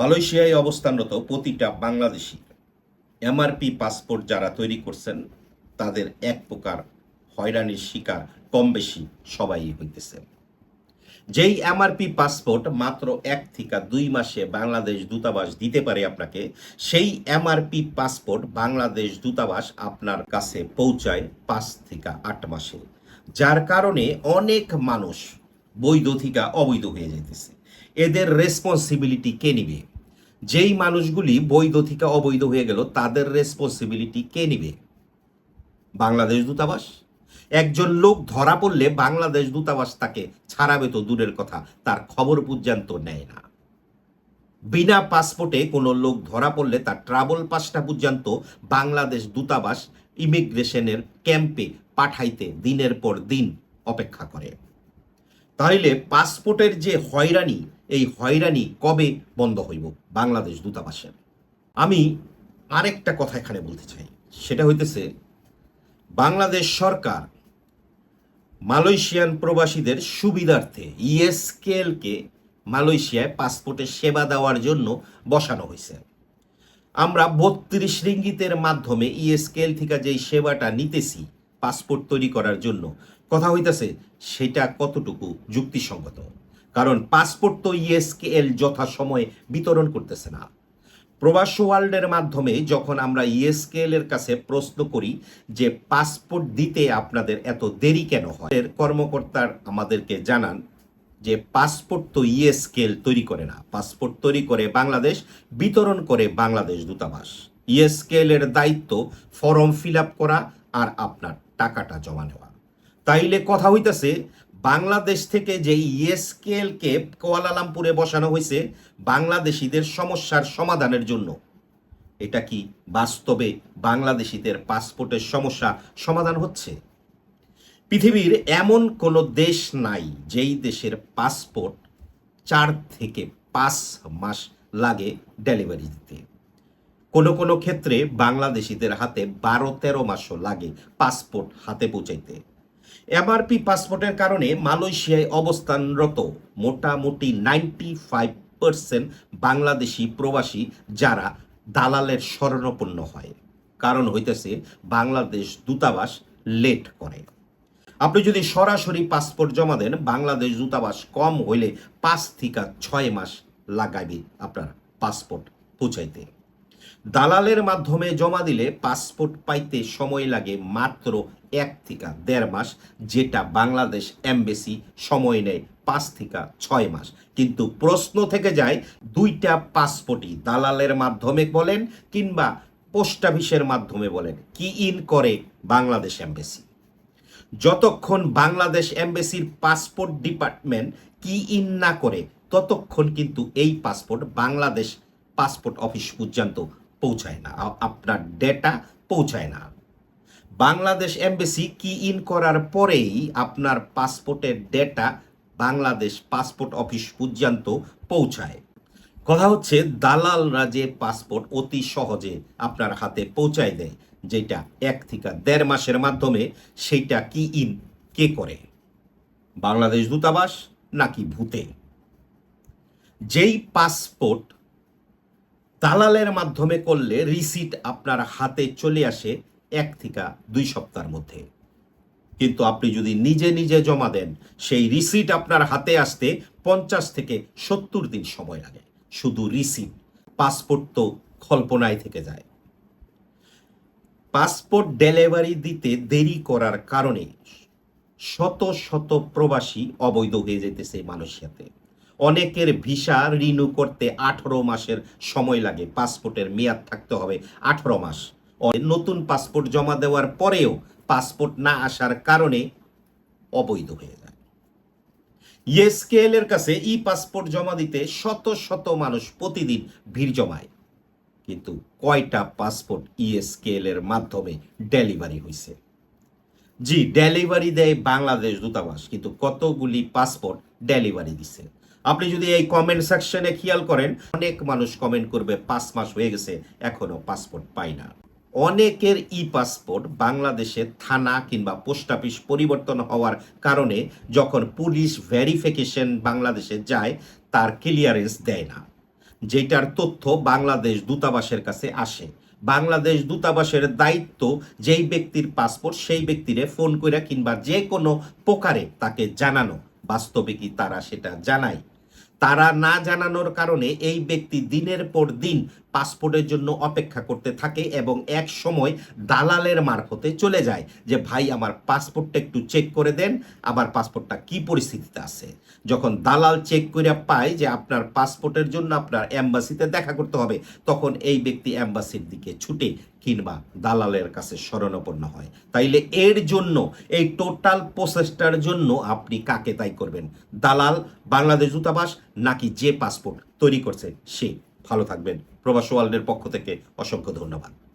মালয়েশিয়ায় অবস্থানরত প্রতিটা বাংলাদেশি এমআরপি পাসপোর্ট যারা তৈরি করছেন, তাদের এক প্রকার হয়রানির শিকার কম বেশি সবাই হইতেছে। যেই এমআরপি পাসপোর্ট মাত্র এক থেকে দুই মাসে বাংলাদেশ দূতাবাস দিতে পারে আপনাকে, সেই এমআরপি পাসপোর্ট বাংলাদেশ দূতাবাস আপনার কাছে পৌঁছায় পাঁচ থেকে আট মাসে, যার কারণে অনেক মানুষ বৈধ থেকে অবৈধ হয়ে যেতেছে এদের রেসপন্সিবিলিটি কে নিবে? যেই মানুষগুলি বৈধ থেকে অবৈধ হয়ে গেল, তাদের রেসপন্সিবিলিটি কে নিবে? বাংলাদেশ দূতাবাস? একজন লোক ধরা পড়লে বাংলাদেশ দূতাবাস তাকে ছাড়াবে তো দূরের কথা, তার খবর পর্যন্ত নেয় না। বিনা পাসপোর্টে কোনো লোক ধরা পড়লে তার ট্রাভেল পাসটা পর্যন্ত বাংলাদেশ দূতাবাস ইমিগ্রেশনের ক্যাম্পে পাঠাইতে দিনের পর দিন অপেক্ষা করে। তাইলে পাসপোর্টের যে হয়রানি এই হয়রানি কবে বন্ধ হইব? বাংলাদেশ দূতাবাসের আমি আরেকটা কথা এখানে বলতে চাই। সেটা হইতেছে, বাংলাদেশ সরকার মালয়েশিয়ান প্রবাসীদের সুবিধার্থে ইএসকেএলকে মালয়েশিয়ায় পাসপোর্টের সেবা দেওয়ার জন্য বসানো হয়েছে আমরা বত্রিশ রিঙ্গিতের মাধ্যমে ইএসকেএল থেকে যেই সেবাটা নিতেছি, পাসপোর্ট তৈরি করার জন্য, কথা হইতেছে সেটা কতটুকু যুক্তিসঙ্গত? কারণ পাসপোর্ট তো ইএসকেএল যথাসময়ে বিতরণ করতেছে না। প্রবাস ওয়ার্ল্ডের মাধ্যমে যখন আমরা ইএসকেএল এর কাছে প্রশ্ন করি যে পাসপোর্ট দিতে আপনাদের এত দেরি কেন হয়, এর কর্মকর্তার আমাদেরকে জানান যে পাসপোর্ট তো ইএসকেএল তৈরি করে না। পাসপোর্ট তৈরি করে বাংলাদেশ, বিতরণ করে বাংলাদেশ দূতাবাস। ইএসকেএল এর দায়িত্ব ফর্ম ফিল আপ করা আর আপনার টাকাটা জমা নেওয়া। তাইলে কথা হইতাছে বাংলাদেশ থেকে যে ইএসকেএলকে কোয়ালালামপুরে বসানো হয়েছে, বাংলাদেশিদের সমস্যার সমাধানের জন্য। এটা কি বাস্তবে বাংলাদেশিদের পাসপোর্টের সমস্যা সমাধান হচ্ছে? পৃথিবীর এমন কোনো দেশ নাই যেই দেশের পাসপোর্ট চার থেকে পাঁচ মাস লাগে ডেলিভারি দিতে। কোনো কোনো ক্ষেত্রে বাংলাদেশিদের হাতে বারো তেরো মাসও লাগে পাসপোর্ট হাতে পৌঁছাইতে। এমআরপি পাসপোর্টের কারণে মালয়েশিয়ায় অবস্থানরত মোটামুটি নাইনটি ফাইভ পার্সেন্ট বাংলাদেশি প্রবাসী যারা দালালের স্মরণাপন্ন হয়। কারণ হইতেছে, বাংলাদেশ দূতাবাস লেট করে। আপনি যদি সরাসরি পাসপোর্ট জমা দেন, বাংলাদেশ দূতাবাস কম হইলে পাঁচ থেকে ছয় মাস লাগাবে আপনার পাসপোর্ট পৌঁছাইতে। দালালের মাধ্যমে জমা দিলে পাসপোর্ট পাইতে সময় লাগে মাত্র এক থেকে দেড় মাস, যেটা বাংলাদেশ এমবেসি সময় নেয় পাঁচ থেকে ছয় মাস। কিন্তু প্রশ্ন থেকে যায়, দুইটা পাসপোর্টই দালালের মাধ্যমে বলেন কিংবা পোস্ট অফিসের মাধ্যমে বলেন। কি ইন করে বাংলাদেশ এমবেসি? যতক্ষণ বাংলাদেশ এমবেসির পাসপোর্ট ডিপার্টমেন্ট কি ইন না করে, ততক্ষণ কিন্তু এই পাসপোর্ট বাংলাদেশ পাসপোর্ট অফিস পর্যন্ত পৌঁছায় না আপনার ডেটা পৌঁছায় না। বাংলাদেশ এমবেসি কি ইন করার পরেই আপনার পাসপোর্টের ডেটা বাংলাদেশ পাসপোর্ট অফিস পর্যন্ত পৌঁছায়। কথা হচ্ছে দালালরা যে পাসপোর্ট অতি সহজে আপনার হাতে পৌঁছায় দেয়, যেটা এক থেকে দেড় মাসের মাধ্যমে সেইটা কি ইন কে করে? বাংলাদেশ দূতাবাস নাকি ভূতে? যেই পাসপোর্ট দালালের মাধ্যমে করলে রিসিট আপনার হাতে চলে আসে এক থেকে দুই সপ্তাহের মধ্যে। কিন্তু আপনি যদি নিজে নিজে জমা দেন, সেই রিসিট আপনার হাতে আসতে পঞ্চাশ থেকে সত্তর দিন সময় লাগে। শুধু রিসিট, পাসপোর্ট তো কল্পনায় থেকে যায়। পাসপোর্ট ডেলিভারি দিতে দেরি করার কারণে শত শত প্রবাসী অবৈধ হয়ে যেতেছে মালয়েশিয়াতে। অনেকের ভিসা রিনিউ করতে আঠারো মাসের সময় লাগে। পাসপোর্টের মেয়াদ থাকতে হবে আঠারো মাস। নতুন পাসপোর্ট জমা দেওয়ার পরেও পাসপোর্ট না আসার কারণে অবৈধ হয়ে যায়। ইএসকেএল এর কাছে ই পাসপোর্ট জমা দিতে শত শত মানুষ প্রতিদিন ভিড় জমায়। কিন্তু কয়টা পাসপোর্ট ইএসকেএল এর মাধ্যমে ডেলিভারি হয়েছে জি, ডেলিভারি দেয় বাংলাদেশ দূতাবাস, কিন্তু কতগুলি পাসপোর্ট ডেলিভারি দিছে? আপনি যদি এই কমেন্ট সেকশনে খেয়াল করেন, অনেক মানুষ কমেন্ট করবে, পাঁচ মাস হয়ে গেছে, এখনও পাসপোর্ট পাই না। অনেকের ই পাসপোর্ট বাংলাদেশে থানা কিংবা পোস্ট অফিস পরিবর্তন হওয়ার কারণে যখন পুলিশ ভেরিফিকেশন বাংলাদেশে যায়, তার ক্লিয়ারেন্স দেয় না। যেটার তথ্য বাংলাদেশ দূতাবাসের কাছে আসে। বাংলাদেশ দূতাবাসের দায়িত্ব যেই ব্যক্তির পাসপোর্ট সেই ব্যক্তিরে ফোন করে কিংবা যে কোনো প্রকারে তাকে জানানো। বাস্তবে কি তারা সেটা জানায়? তারা না জানানোর কারণে এই ব্যক্তি দিনের পর দিন পাসপোর্টের জন্য অপেক্ষা করতে থাকে এবং এক সময় দালালের মারফতে চলে যায় যে, ভাই, আমার পাসপোর্টটা একটু চেক করে দেন, আমার পাসপোর্টটা কি পরিস্থিতিতে আছে? যখন দালাল চেক করে পায় যে, আপনার পাসপোর্টের জন্য আপনার অ্যাম্বাসিতে দেখা করতে হবে, তখন এই ব্যক্তি অ্যাম্বাসির দিকে ছুটে কিংবা দালালের কাছে শরণাপন্ন হয়। তাইলে এর জন্য, এই টোটাল প্রসেসটার জন্য আপনি কাকে তাই করবেন? দালাল, বাংলাদেশ দূতাবাস নাকি যে পাসপোর্ট তৈরি করছে সে? ভালো থাকবেন। প্রবাস ওয়ার্ল্ডের পক্ষ থেকে অসংখ্য ধন্যবাদ।